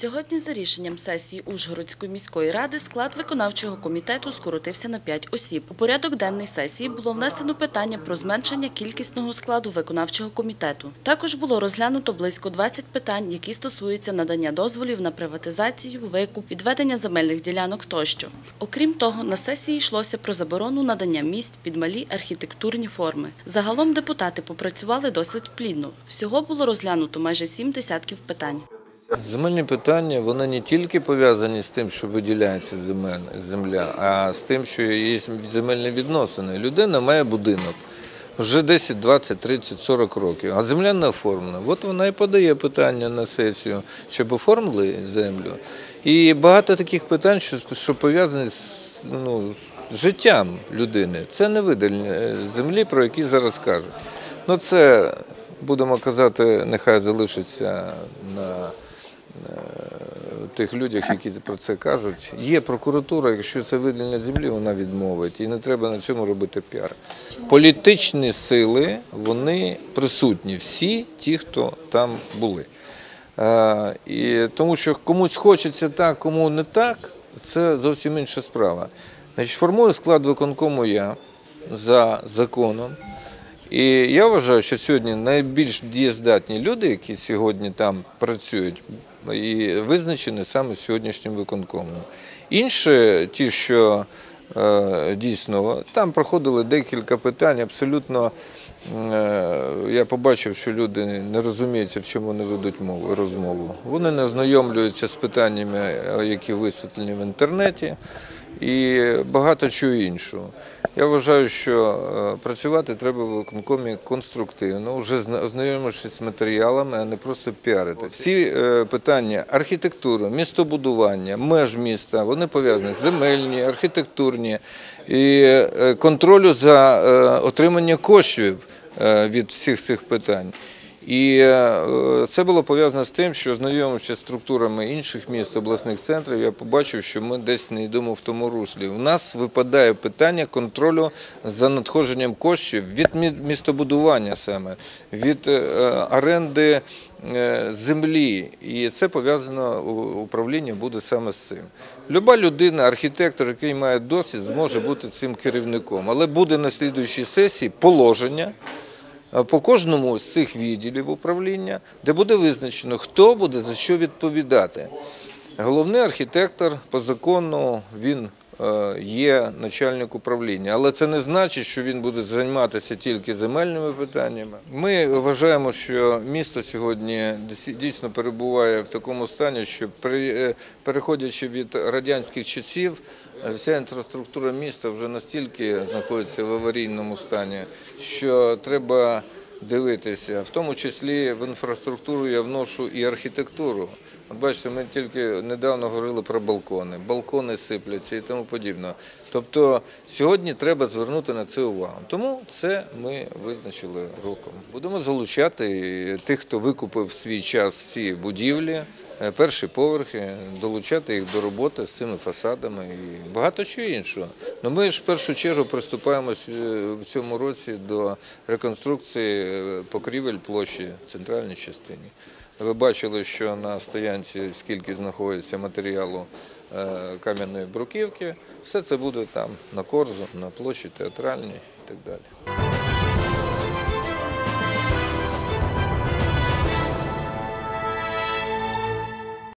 Сьогодні за рішенням сесії Ужгородської міської ради склад виконавчого комітету скоротився на 5 осіб. У порядок денний сесії було внесено питання про зменшення кількісного складу виконавчого комітету. Також було розглянуто близько 20 питань, які стосуються надання дозволів на приватизацію, викуп, відведення земельних ділянок тощо. Окрім того, на сесії йшлося про заборону надання місць під малі архітектурні форми. Загалом депутати попрацювали досить плідно. Всього було розглянуто майже сім десятків питань. Земельні питання вони не тільки пов'язані з тим, що виділяється земля, а з тим, що є земельні відносини. Людина має будинок вже 10, 20, 30, 40 років, а земля не оформлена. От вона і подає питання на сесію, щоб оформили землю. І багато таких питань, що, що пов'язані з, ну, життям людини. Це не виділення е, землі, про які зараз кажуть. Ну це будемо казати, нехай залишиться на тих людях, які про це кажуть. Є прокуратура, якщо це виділення землі, вона відмовить. І не треба на цьому робити піар. Політичні сили, вони присутні, всі ті, хто там були. Е, І тому що комусь хочеться так, кому не так, це зовсім інша справа. Значить, формую склад виконкому я за законом. І я вважаю, що сьогодні найбільш дієздатні люди, які сьогодні там працюють, і визначені саме сьогоднішнім виконкомом. Інші, ті, що е, дійсно там проходили декілька питань, абсолютно е, я побачив, що люди не розуміються, в чому вони ведуть мову розмову. Вони не ознайомлюються з питаннями, е, які висвітлені в інтернеті, і багато чого іншого. Я вважаю, що е, працювати треба в виконкомі конструктивно, вже зна- ознайомившись з матеріалами, а не просто піарити. Всі е, питання архітектури, містобудування, меж міста, вони пов'язані з земельні, архітектурні і е, контролю за отримання коштів від всіх цих питань. І е, це було пов'язано з тим, що знайомившись з структурами інших міст, обласних центрів, я побачив, що ми десь не йдемо в тому руслі. У нас випадає питання контролю за надходженням коштів від містобудування саме, від е, оренди е, землі. І це пов'язано управління буде саме з цим. Люба людина, архітектор, який має досвід, зможе бути цим керівником. Але буде на слідуючій сесії положення по кожному з цих відділів управління, де буде визначено, хто буде за що відповідати. Головний архітектор по закону він е, є начальник управління, але це не значить, що він буде займатися тільки земельними питаннями. Ми вважаємо, що місто сьогодні дійсно перебуває в такому стані, що е, переходячи від радянських часів, е, вся інфраструктура міста вже настільки знаходиться в аварійному стані, що треба дивитися. В тому числі в інфраструктуру я вношу і архітектуру. Бачите, ми тільки недавно говорили про балкони. Балкони сипляться і тому подібне. Тобто сьогодні треба звернути на це увагу. Тому це ми визначили роком. Будемо залучати тих, хто викупив свій час ці будівлі, перші поверхи, долучати їх до роботи з цими фасадами і багато чого іншого. Ну ми ж в першу чергу приступаємо е, в цьому році до реконструкції е, покрівель площі в центральній частині. Ви бачили, що на стоянці скільки знаходиться матеріалу е, кам'яної бруківки. Все це буде там на корзу, на площі театральній і так далі.